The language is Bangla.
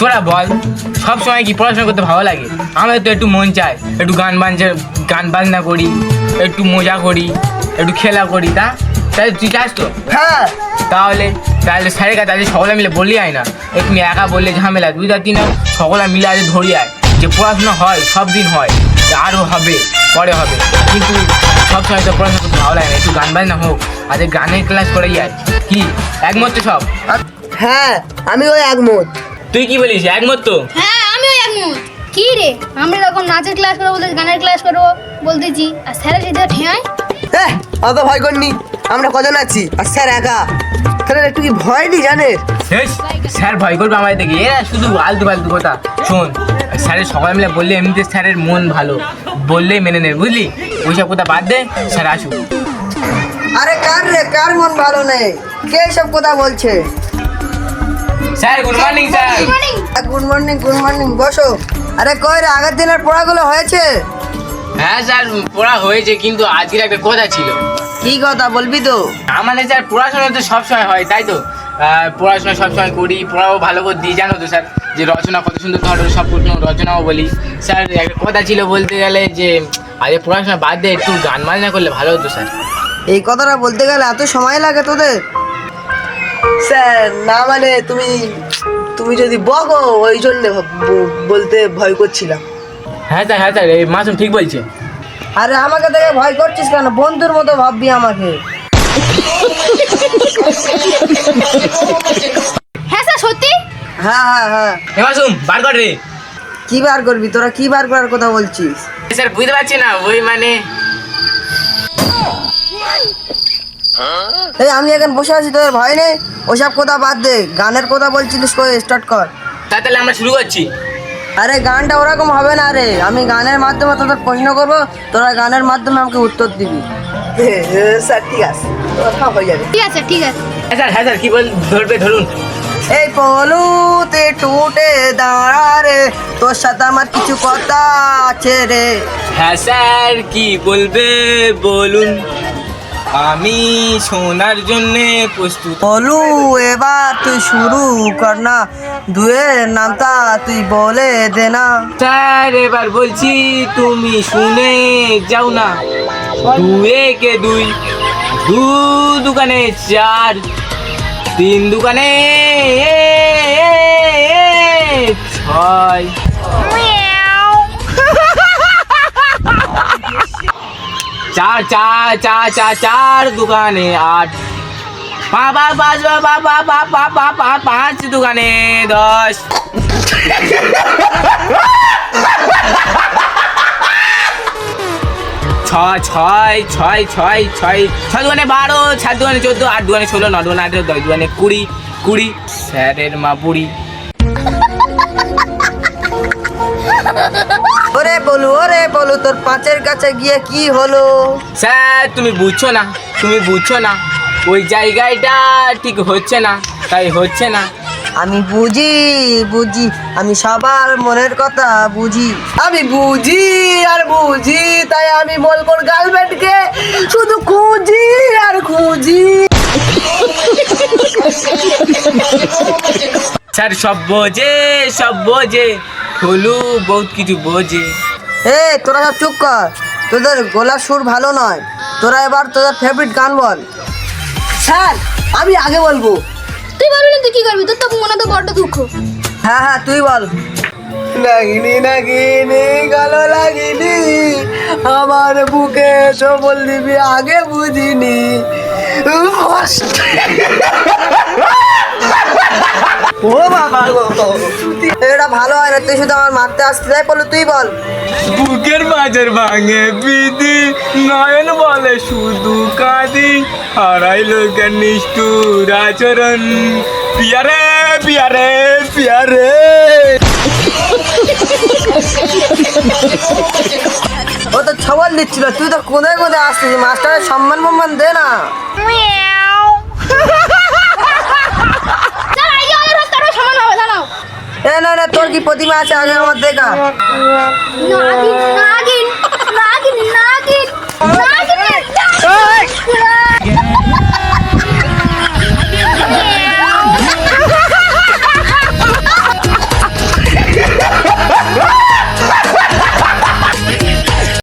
তোরা বল সব সময় কি পড়াশোনা করতে ভালো লাগে? আমার তো একটু মন চায় একটু গান বাজনা গান বাজনা করি একটু মজা করি একটু খেলা করি তা? তাই তুই চাস তো? হ্যাঁ। তাহলে তাহলে স্যারের কাছে আজকে সকলে মিলে বললি আয় না। তুমি একা বললে ঝামেলা দুই তার তিন সকলে মিলে আজ ধরি আয়। যে পড়াশোনা হয় সব দিন হয় আরও হবে পরে হবে। কিন্তু সবসময় তো পড়াশোনা করতে ভালো লাগে না একটু গান বাজনা হোক আজ গানের ক্লাস করে যায় কি? একমত তো সব? হ্যাঁ আমি ওই একমত। তুই কি বলিস একমত তো? হ্যাঁ আমিও একমত। কি রে? আমরা যখন নাচের ক্লাস করব বলতে গানের ক্লাস করব বলতেছি আর স্যারের সাথে ঠেয়ায় হ্যাঁ অত ভয় করনি। আমরা কজন আছি? আর স্যার একা? তাহলে একটু কি ভয় নেই হেস, স্যার ভয় করবে আমাদের দেখে। এরা শুধু আলতু ফালতু কথা। শোন স্যারের সবাই মিলে বললে এমনিতে স্যারের মন ভালো। বললেই মেনে নেবে বুঝলি? ওইসব কথা বাদ দে স্যার আসুক। আরে কার রে? কার মন ভালো নেই? কে সব কথা বলছে? Sir good morning sir. Good morning good morning বসো। আরে কই রে আগের দিনের পড়াগুলো হয়েছে? হ্যাঁ স্যার পড়া হয়েছে কিন্তু আজকের একটা কথা ছিল। কি কথা বলবি তো? আমাদের স্যার পড়াশোনা তো সবসময় হয় তাই তো? পড়াশোনা সবসময় করি পড়াও ভালো করে দিই জানো তো স্যার যে রচনা কত সুন্দর ধরো সব রচনাও বলি। স্যার একটা কথা ছিল বলতে গেলে যে আজ পড়াশোনা বাদ দিয়ে একটু গান বাজনা করলে ভালো হতো স্যার। এই কথাটা বলতে গেলে এত সময় লাগে তোদের? স্যার না মানে তুমি তুমি যদি বকো ওই জন্য বলতে ভয় করছিলাম। হ্যাঁ স্যার হ্যাঁ স্যার এই মাসুম ঠিক বলছে। আরে আমাকে দেখে ভয় করছিস কেন? বন্ধুর মতো ভাববি আমাকে। হ্যাঁ স্যার সত্যি? হ্যাঁ হ্যাঁ হ্যাঁ। এ মাসুম বার কর রে। কি বার করবি? তোরা কি বার করার কথা বলছিস? স্যার বুঝতে পারছি না ওই মানে আমি এখন বসে আছি তোদের ভয় নেই? ওসব কথা বাদ দে গানের কথা বলছিলিস কই? স্টার্ট কর। তা তাহলে আমরা শুরু করছি। আরে গানটা ওরকম হবে না রে। আমি গানের মাধ্যমে তোদের প্রশ্ন করব তোরা গানের মাধ্যমে আমাকে উত্তর দিবি। স্যার ঠিক আছে। হয়ে যাবে। ঠিক আছে ঠিক আছে। হ্যাঁ স্যার হ্যাঁ স্যার কি বল ধরবে ধরুন। এই পলুতে টুটে দাঁড়া রে তোর সাথে আমার কিছু কথা আছে রে। হ্যাঁ স্যার কি বলবে বলুন। আমি শোনার জন্যে প্রস্তুত। পলু এবার তুই শুরু কর না। দুয়ের নামটা তুই বলে দে না। স্যার এবার বলছি তুমি শুনে যাও না। দু একে দুই? দু দোকানে চার। তিন দোকানে ছয়। চার চার চার চার চার দোকানে আট পাঁচ পাঁচ পাঁচ পাঁচ পাঁচ পাঁচ পাঁচ দোকানে দশ ছয় ছয় ছয় ছয় ছয় ছয় দোকানে বারো সাত দোকানে চোদ্দ আট দোকানে ষোলো ন দোকানে আঠেরো দশ দোকানে কুড়ি কুড়ি স্যারের মা বুড়ি বলু ওরে বলু তোর পাঁচের কাছে গিয়ে কি হলো? স্যার তুমি বুঝছ না তুমি বুঝছ না ওই জায়গাটা ঠিক হচ্ছে না তাই হচ্ছে না। আমি বুঝি বুঝি আমি সবার মনের কথা বুঝি। আমি বুঝি আর বুঝি তাই আমি মলকোর গার্লফ্রেন্ডকে শুধু খুঁজি আর খুঁজি। স্যার সব বোঝে সব বোঝে হলু বহুত কিছু বোঝে। এ তোরা সব চুপ কর। তোদের গলার সুর ভালো নয়। তোরা এবার তোদের ফেভারিট গান বল। স্যার আমি আগে বলব। তুই বলবি না তুই কি করবি? তোর তো মনে তো বড্ড দুঃখ। হ্যাঁ হ্যাঁ তুই বল। নাগিনি নাগিনি গালো লাগিনি। আমার বুকে সবল দিবি আগে বুঝিনি। ও বাবা গো এটা ভালো হয় না তুই শুধু আমার মারতে আসতে যাই বলো তুই বল। বুকের মাঝের ভাঙে বিধি নয়ন বলে শুধু কাঁদি। হারাইল জ্ঞান নিষ্ঠুর আচরণ। পিয়ারে পিয়ারে পিয়ারে। ও তো ছবল দিচ্ছিল তুই তো কোথায় কোথায় আসছিস মাস্টারের সম্মান সম্মান দে না স্যার আজকে আমাদের হাতে আরও সমান হবে জানাও এ না না তোর কি প্রতিমা আছে? আগে আমার দেখা।